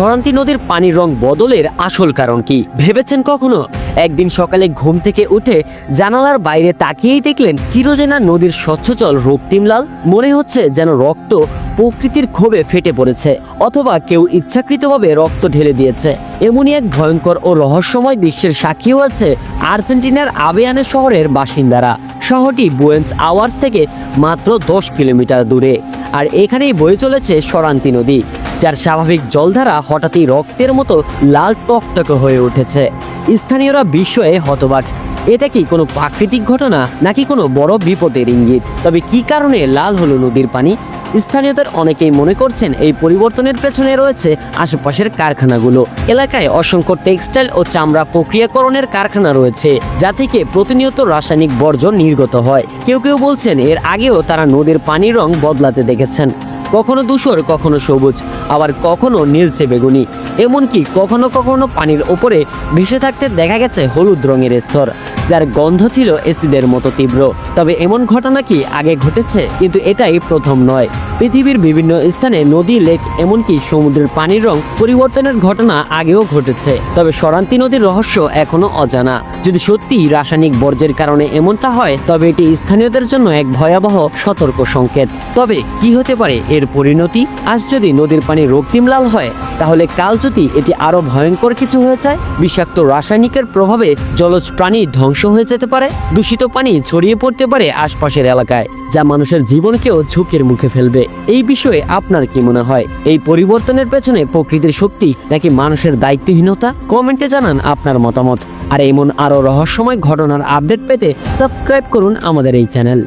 সরান্তি নদীর পানির রং বদলের আসল কারণ কি? ভেবেছেন কখনো? একদিন সকালে ঘুম থেকে উঠে জানালার বাইরে তাকিয়েই দেখলেন চিরজেনা নদীর স্বচ্ছ জল রক্তিম মনে হচ্ছে যেন রক্ত প্রকৃতির ক্ষোভে ফেটে পড়েছে, অথবা কেউ ইচ্ছাকৃতভাবে রক্ত ঢেলে দিয়েছে। এমনই এক ভয়ঙ্কর ও রহস্যময় দৃশ্যের সাক্ষীও আছে আর্জেন্টিনার আবেয়ানে শহরের বাসিন্দারা। শহরটি বুয়েন্স আওয়ার্স থেকে মাত্র দশ কিলোমিটার দূরে। আর এখানেই বয়ে চলেছে সরান্তি নদী, যার স্বাভাবিক জলধারা হঠাৎই রক্তের মতো লাল টকটকে হয়ে উঠেছে। স্থানীয়রা বিস্ময়ে হতবাক। এটা কি কোনো প্রাকৃতিক ঘটনা নাকি কোনো বড় বিপদের ইঙ্গিত? তবে কি কারণে লাল হলো নদীর পানি? স্থানীয়দের অনেকেই মনে করছেন এই পরিবর্তনের পেছনে রয়েছে আশেপাশের কারখানাগুলো। এলাকায় অসংখ্য টেক্সটাইল ও চামড়া প্রক্রিয়াকরণের কারখানা রয়েছে, যা থেকে প্রতিনিয়ত রাসায়নিক বর্জ্য নির্গত হয়। কেউ কেউ বলছেন এর আগেও তারা নদীর পানির রং বদলাতে দেখেছেন। কখনো ধূসর, কখনো সবুজ, আবার কখনো নীলচে বেগুনি। এমনকি কখনো কখনো পানির ওপরে ভেসে থাকতে দেখা গেছে হলুদ রঙের স্তর। যার গন্ধ ছিল এসিডের মতো তীব্র। তবে এমন ঘটনা কি আগে ঘটেছে? কিন্তু এটাই প্রথম নয়। পৃথিবীর বিভিন্ন স্থানে নদী, লেক, এমনকি সমুদ্রের পানির রং পরিবর্তনের ঘটনা আগেও ঘটেছে। তবে সরান্তি নদীর রহস্য এখনও অজানা। যদি সত্যি রাসায়নিক বর্জ্যের কারণে এমনটা হয়, তবে এটি স্থানীয়দের জন্য এক ভয়াবহ সতর্ক সংকেত। তবে কি হতে পারে এর পরিণতি? আজ যদি নদীর পানি রক্তিম লাল হয়, তাহলে কাল যদি এটি আরও ভয়ঙ্কর কিছু হয়ে যায়? বিষাক্ত রাসায়নিকের প্রভাবে জলজ প্রাণী ধ্বংস হয়ে যেতে পারে, দূষিত পানি ছড়িয়ে পড়তে পারে আশপাশের এলাকায়, যা মানুষের জীবনকেও ঝুঁকির মুখে ফেলবে। এই বিষয়ে আপনার কি মনে হয়? এই পরিবর্তনের পেছনে প্রকৃতির শক্তি নাকি মানুষের দায়িত্বহীনতা? কমেন্টে জানান আপনার মতামত। আর এমন আরও রহস্যময় ঘটনার আপডেট পেতে সাবস্ক্রাইব করুন আমাদের এই চ্যানেল।